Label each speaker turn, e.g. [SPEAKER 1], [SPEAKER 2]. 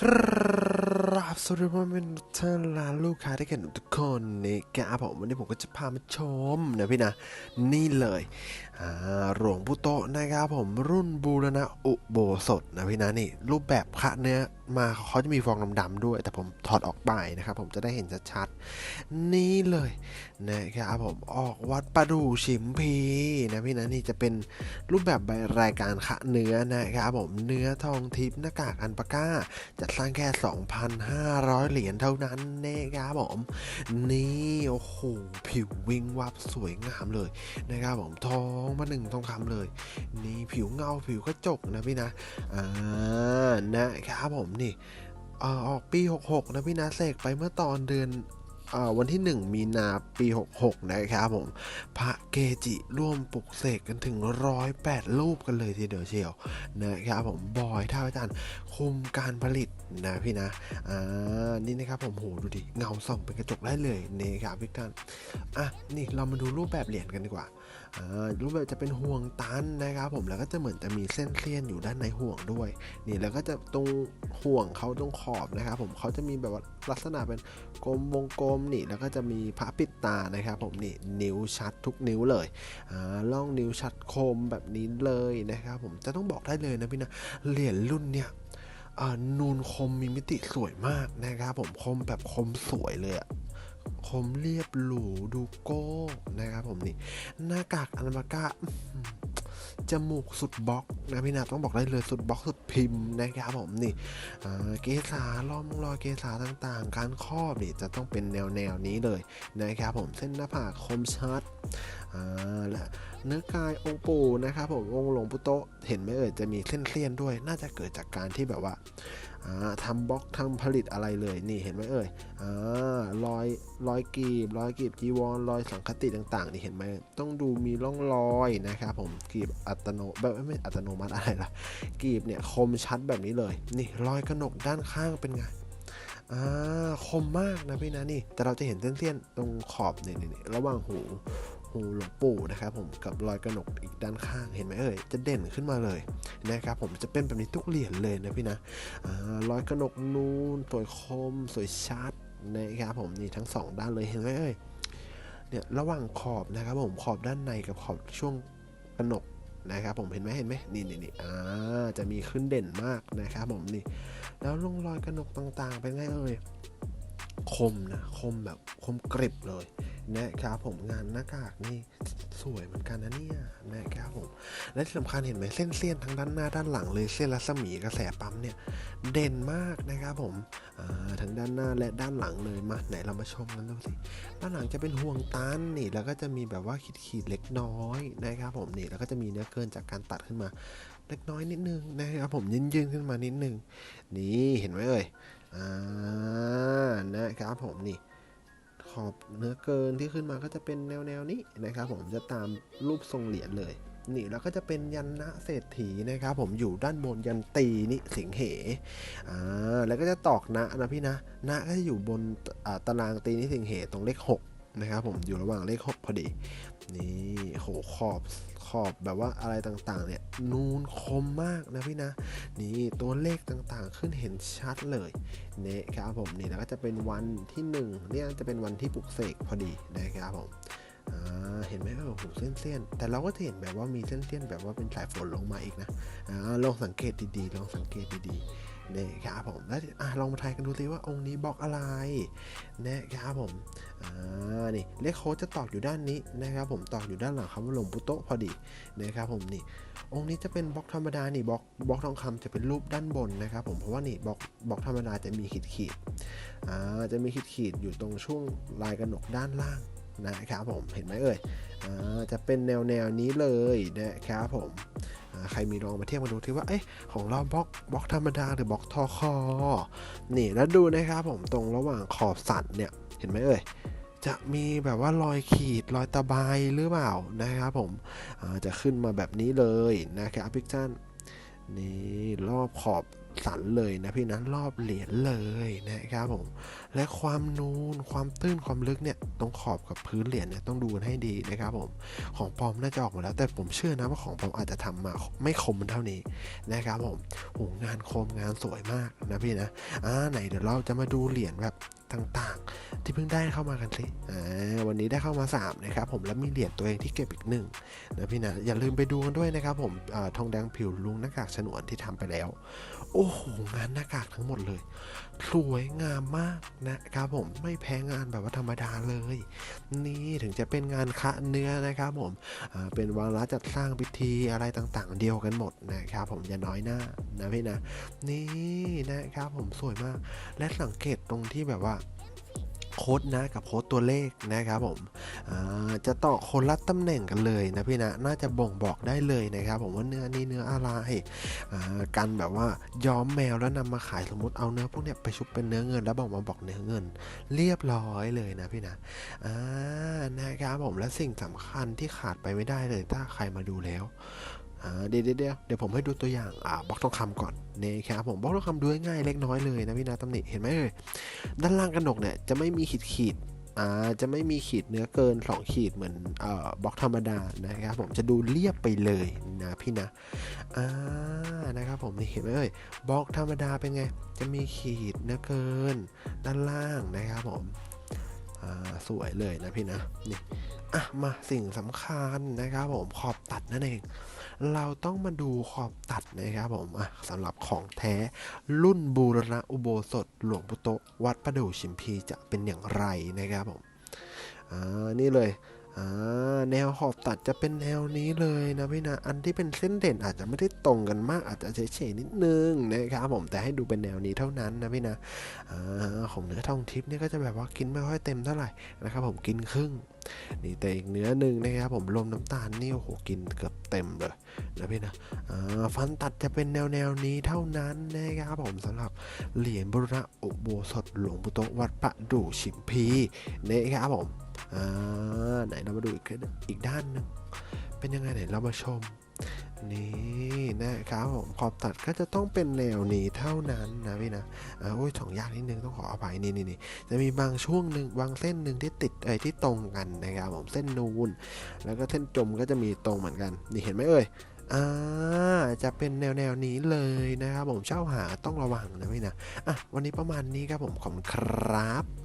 [SPEAKER 1] ครับ สวัสดีพ่อแม่ท่านและลูกค้าที่เกันทุกคนนี่แกผมวันนี้ผมก็จะพามาชมนะพี่นะ นี่เลยหลวงปู่โตนะครับผมรุ่นบูรณะอุโบสถนะพี่นะนี่ รูปแบบพระเนื้อมาเขาจะมีฟองดำๆด้วย แต่ผมถอดออกไปนะครับผมจะได้เห็นชัดๆนี่เลยนะครับผมออกวัดประดู่ฉิมพีนะพี่นะนี่จะเป็นรูปแบบใบรายการขะเนื้อนะครับผมเนื้อทองทิพย์หน้ากากอันปาก้าจัดสร้างแค่ 2,500เหรียญเท่านั้นนะครับผม นี่โอ้โหผิววิงวับสวยงามเลยนะครับผมทองมาหนึ่งทองคำเลย นี่ผิวเงาผิวกระจกนะพี่นะอ่านะครับผมนี่ออกปี 66 นะพี่นะเสกไปเมื่อตอนเดือน วันที่ 1 มีนาปี 66 นะครับผม พระเกจิร่วมปลุกเสกกันถึงร้อยแปดรูปกันเลยทีเดียวเชียวนะครับผมบอยท่าอาจารย์คุมการผลิตนะพี่นะ อ่า นี่นะครับผมโหดูดิ เงาส่องเป็นกระจกได้เลยนี่ครับพี่ท่านอะ นี่เรามาดูรูปแบบเหรียญกันดีกว่า รูปแบบจะเป็นห่วงตันนะครับผมแล้วก็จะเหมือนจะมีเส้นเสี้ยนอยู่ด้านในห่วงด้วย นี่แล้วก็จะตรงห่วงเขาตรงขอบนะครับผมเขาจะมีแบบว่าลักษณะเป็นกลมวงกลมนี่แล้วก็จะมีพระปิดตานะครับผมนี่นิ้วชัดทุกนิ้วเลยล่องนิ้วชัดคมแบบนี้เลยนะครับผมจะต้องบอกได้เลยนะพี่นะเหรียญรุ่นเนี่ยนูนคมมีมิติสวยมากนะครับผมคมแบบคมสวยเลยอะ คมเรียบหรูดูโก้นะครับผมนี่ หน้ากากอันมาก้าจมูกสุดบล็อกนะพี่นะต้องบอกได้เลยสุดบล็อกสุดพิมพ์นะครับผมนี่เกสาล้อมรอยเกสาต่างๆ การครอบนี่จะต้องเป็นแนวแนวนี้เลยนะครับผมเส้นหน้าผากคมชัดและเนื้อกายองค์ปู่นะครับผมองค์หลวงปู่โตเห็นไหมเอ่ยจะมีเส้นเสี้ยนด้วย น่าจะเกิดจากการที่แบบว่า ทำบล็อกทำผลิตอะไรเลยนี่เห็นไหมเอ่ยอ่ารอยรอยกีบรอยกีบจีวรรอยสังคติต่างๆนี่เห็นไหมต้องดูมีร่องรอยนะครับผมกีบอัตโนแบบไม่อัตโนมัติอะไรล่ะกีบเนี่ยคมชัดแบบนี้เลย นี่รอยกระหนกด้านข้างเป็นไงอ่าคมมากนะพี่นะนี่ แต่เราจะเห็นเส้นๆตรงขอบเนี่ยระหว่างหู หูหลวงปู่นะครับผมกับรอยกระหนกอีกด้านข้างเห็นไหมเอ่ยจะเด่นขึ้นมาเลยนะครับผมจะเป็นแบบนี้ทุกเหรียญเลยนะพี่นะรอยกระหนกนูนสวยคมสวยชัดนะครับผมนี่ทั้งสองด้านเลยเห็นไหมเอ่ยเนี่ยระหว่างขอบนะครับผมขอบด้านในกับขอบช่วงกระหนกนะครับผมเห็นไหมเห็นไหมนี่นี่นี่อ่าจะมีขึ้นเด่นมากนะครับผมนี่ แล้วร่องรอยกระหนกต่างๆ เป็นไงเอ่ยคมนะคมแบบคมกริบเลย นะครับผมงานหน้ากากนี่สวยเหมือนกันนะเนี่ยนะครับผมและที่สำคัญเห็นไหมเส้นเสี้ยนทั้งด้านหน้าด้านหลังเลยเส้นรัศมีกระแสปั๊มเนี่ยเด่นมากนะครับผมทั้งด้านหน้าและด้านหลังเลยมาไหนเรามาชมกันดูสิด้านหลังจะเป็นห่วงตันนี่แล้วก็จะมีแบบว่าขีดๆเล็กน้อยนะครับผมนี่แล้วก็จะมีเนื้อเกินจากการตัดขึ้นมาเล็กน้อยนิดนึงนะครับผมยืนๆขึ้นมานิดนึงนี่เห็นไหมเอ่ยอ่านะครับผมนี่ ขอบเนื้อเกินที่ขึ้นมาก็จะเป็นแนวแนวนี้นะครับ ผมจะตามรูปทรงเหรียญเลย นี่แล้วก็จะเป็นยันนะเศรษฐีนะครับ ผมอยู่ด้านบนยันตีนี่สิงเหอ่าแล้วก็จะตอกนะนะพี่นะนะก็จะอยู่บนตารางตีนี่สิงเหตรงเลข6 นะครับผมอยู่ระหว่างเลข 6 พอดี นี่โหขอบขอบแบบว่าอะไรต่างๆ เนี่ย นูนคมมากนะพี่นะ นี่ตัวเลขต่างๆ ขึ้นเห็นชัดเลยนี่ครับผมนี่แล้วก็จะเป็นวันที่หนึ่งเนี่ยจะเป็นวันที่ปลุกเสกพอดีนะครับผมเห็นไหมเออโหเส้นเส้นๆ แต่เราก็จะเห็นแบบว่ามีเส้นเส้นๆ แบบว่าเป็นสายฝนลงมาอีกนะอลองสังเกตดีๆ ลองสังเกตดีๆ นี่ครับผมแล้วลองมาทายกันดูสิว่าองค์นี้บอกอะไรนะครับผมอ่านี่เลขโค้ดจะตอกอยู่ด้านนี้นะครับผมตอกอยู่ด้านหลังคำว่าหลวงปู่โตพอดีนะครับผมนี่องค์นี้จะเป็นบล็อกธรรมดานี่บล็อกบล็อกทองคำจะเป็นรูปด้านบนนะครับผมเพราะว่านี่บล็อกบล็อกธรรมดาจะมีขีดขีดอ่าจะมีขีดขีดอยู่ตรงช่วงลายกระหนกด้านล่างนะครับผมเห็นไหมเอ่ยอ่าจะเป็นแนวแนวนี้เลยนะครับผมอ ใครมีลองมาเทียบมาดูที่ว่าเอ้ยของเราบล็อกบล็อกธรรมดาหรือบล็อกทอคอนี่แล้วดูนะครับผมตรงระหว่างขอบสันเนี่ยเห็นไหมเอ่ยจะมีแบบว่ารอยขีดรอยตะไบหรือเปล่านะครับผมจะขึ้นมาแบบนี้เลยนะครับพิกจันนี่รอบขอบ สันเลยนะพี่นะรอบเหรียญเลยนะครับผมและความนูนความตื้นความลึกเนี่ยตรงขอบกับพื้นเหรียญเนี่ยต้องดูกันให้ดีนะครับผมของปลอมน่าจะออกมาแล้ว แต่ผมเชื่อนะว่าของปลอมอาจจะทำมาไม่คมเท่านี้นะครับผมโหงานคมงานสวยมากนะพี่นะอ่าไหนเดี๋ยวเราจะมาดูเหรียญแบบ ต่างๆ ที่เพิ่งได้เข้ามากันสิวันนี้ได้เข้ามาสามนะครับผมแล้วมีเหรียญตัวเองที่เก็บอีกหนึ่งนะพี่นะอย่าลืมไปดูกันด้วยนะครับผมอทองแดงผิวลุงหน้ากากฉนวนที่ทำไปแล้ว โอ้โหงานหน้ากากทั้งหมดเลย สวยงามมากนะครับผมไม่แพ้งานแบบว่าธรรมดาเลย นี่ถึงจะเป็นงานคะเนื้อนะครับผมเป็นวาระจัดสร้างพิธีอะไรต่างๆ เดียวกันหมดนะครับผมอย่าน้อยหน้านะพี่นะ นี่นะครับผมสวยมากและสังเกตตรงที่แบบว่า โค้ดนะกับโค้ดตัวเลขนะครับผมจะต่อคนละตำแหน่งกันเลยนะพี่นะน่าจะบ่งบอกได้เลยนะครับผมว่าเนื้อนี้เนื้ออะไรอ่ากันแบบว่าย้อมแมวแล้วนำมาขายสมมติเอาเนื้อพวกเนี้ยไปชุบเป็นเนื้อเงินแล้วบอกมาบอกเนื้อเงิน เรียบร้อยเลยนะพี่นะอ่านะครับผมและสิ่งสำคัญที่ขาดไปไม่ได้เลยถ้าใครมาดูแล้ว เดี๋ยวเดี๋ยวเดี๋ยวผมให้ดูตัวอย่างบล็อกทองคำก่อนนี่ครับผมบล็อกทองคำดูง่ายเล็กน้อยเลยนะพี่นะตำหนิเห็นไหมเอ่ยด้านล่างกระหนกเนี่ยจะไม่มีขีดขีดจะไม่มีขีดเนื้อเกิน 2 ขีดเหมือนอบล็อกธรรมดานะครับผมจะดูเรียบไปเลยนะพี่นะอ่านะครับผมเห็นไหมเอ่ยบล็อกธรรมดาเป็นไง จะมีขีดเนื้อเกิน ด้านล่างนะครับผมสวยเลยนะพี่นะนี่อะมาสิ่งสำคัญนะครับผมขอบตัดนั่นเอง เราต้องมาดูขอบตัดนะครับผมสำหรับของแท้รุ่นบูรณะอุโบสถหลวงปู่โตวัดประดู่ชิมพีจะเป็นอย่างไรนะครับผมอ่านี่เลยแนวขอบตัดจะเป็นแนวนี้เลยนะพี่นะ อันที่เป็นเส้นเด่นอาจจะไม่ได้ตรงกันมากอาจจะเฉยๆนิดนึงนะครับผมแต่ให้ดูเป็นแนวนี้เท่านั้นนะพี่นะอของเนื้อทองทิพย์เนี่ยก็จะแบบว่ากินไม่ค่อยเต็มเท่าไหร่นะครับผมกินครึ่ง นี่แต่อีกเนื้อหนึ่งนะครับผมรวมน้ำตาลนี่โอ้โหกินเกือบเต็มเลยนะพี่นะฟันตัดจะเป็นแนวแนวนี้เท่านั้นนะครับผมสำหรับเหรียญบุรณะอุโบสถหลวงปู่โตะวัดประดู่ชิมพีนะครับผมอ่าไหนเรามาดูอีกอีกด้านหนึงเป็นยังไงไหนเรามาชม นี่นะครับผมขอบตัดก็จะต้องเป็นแนวนี้เท่านั้นนะพี่นะอ่าโอ้ยสองยากนิดนึงต้องขออภัยนี่นี่นี่จะมีบางช่วงหนึ่งบางเส้นหนึ่งที่ติดเอ้ที่ตรงกันนะครับผมเส้นนูน แล้วก็เส้นจมก็จะมีตรงเหมือนกัน นี่เห็นไหมเอ่ยอ่าจะเป็นแนวแนวนี้เลยนะครับผมเช่าหาต้องระวังนะพี่นะอะวันนี้ประมาณนี้ครับผมขอบคุณครับ